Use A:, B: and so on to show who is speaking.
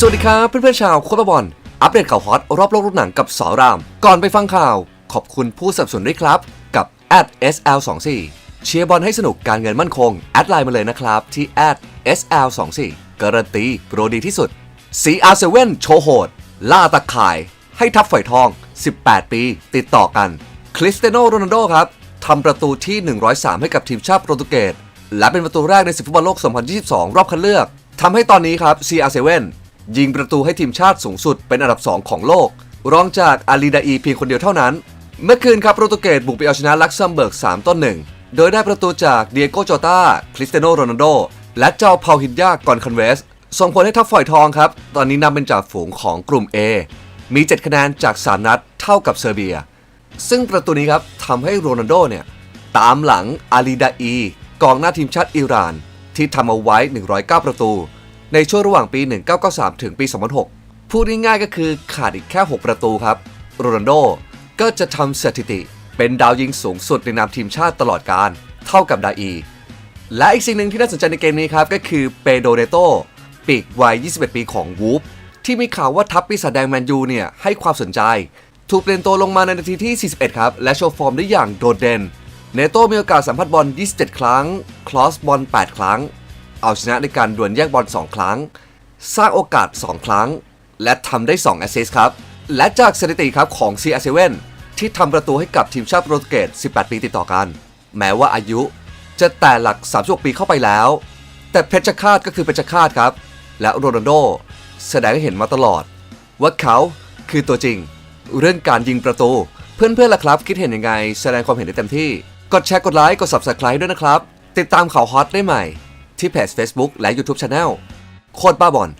A: สวัสดีครับเพื่อนๆชาวโคตรบอลอัปเดตข่าวฮอตรอบโลกรุ่นหนังกับสอราม ก่อนไปฟังข่าว ขอบคุณผู้สนับสนุนด้วยครับ กับ @sl24 เชียร์บอลให้สนุกการเงินมั่นคง แอดไลน์มาเลยนะครับ ที่ @sl24 การันตีโปรดีที่สุด CR7 โชว์โหด ล่าตะข่าย ให้ทับฝอยทอง 18 ปี ติดต่อกันคริสเตียโนโรนัลโดครับทำประตูที่ 103 ให้กับทีมชาติโปรตุเกสและเป็นประตูแรกในศึกฟุตบอลโลก 2022 รอบคัดเลือกทำให้ตอนนี้ครับ CR7 ยิงประตูให้ทีมชาติสูงสุดเป็นอันดับ 2 ของโลก รองจากอาลีดาอีเพียงคนเดียวเท่านั้น เมื่อคืนครับโปรตุเกสบุกไปเอาชนะลักเซมเบิร์ก3ต้น1โดยได้ประตูจากเดียโกโจตาคริสเตโนโรนัลโดและเจ้าพาฮินยากอนคันเวสส่งผลให้ทัพฝอยทองครับ ตอนนี้นำเป็นจ่าฝูงของกลุ่ม A มี 7 คะแนนจาก 3 นัดเท่ากับเซอร์เบีย ซึ่งประตูนี้ครับทำให้โรนัลโดเนี่ย ตามหลังอาลีดาอี กองหน้าทีมชาติอิหร่าน ที่ทำเอาไว้ 109 ประตู ในช่วงระหว่างปี 1993 ถึงปี 2006 พูดง่ายๆก็คือขาดอีกแค่ 6 ประตูครับ โรนัลโดก็จะทำสถิติ เป็นดาวยิงสูงสุดในนามทีมชาติตลอดการ เท่ากับดาอี และอีกสิ่งหนึ่งที่น่าสนใจในเกมนี้ครับ ก็คือเปโดเนโตปีกวัย 21 ปีของวูฟที่มีข่าวว่าทัพปีศาจแดงแมนยูเนี่ยให้ความสนใจ ถูกเปลี่ยนตัวลงมาในนาทีที่ 41 ครับ และโชว์ฟอร์มได้อย่างโดดเด่นเนโตมีโอกาสสัมผัสบอล 27 ครั้ง คลอสบอล 8 ครั้ง เอาชนะในการดวลแย่งบอล 2 ครั้ง สร้างโอกาส 2 ครั้ง และทำได้ 2 แอสซิสต์ครับ และจากสถิติครับของ CR7 ที่ทำประตูให้กับทีมชาติโปรตุเกส 18 ปีติดต่อกัน แม้ว่าอายุจะแต่หลัก 36 ปีเข้าไปแล้ว แต่เพชรฆาตก็คือเพชรฆาตครับ และโรนัลโดแสดงให้เห็นมาตลอด ว่าเขาคือตัวจริง เรื่องการยิงประตู เพื่อนๆล่ะครับ คิดเห็นยังไง แสดงความเห็นได้เต็มที่ กดแชร์กดไลค์กด Subscribe ด้วยนะครับ ติดตามข่าวฮอตได้ใหม่ ที่เพจ Facebook และ YouTube Channel โคตรบ้าบอล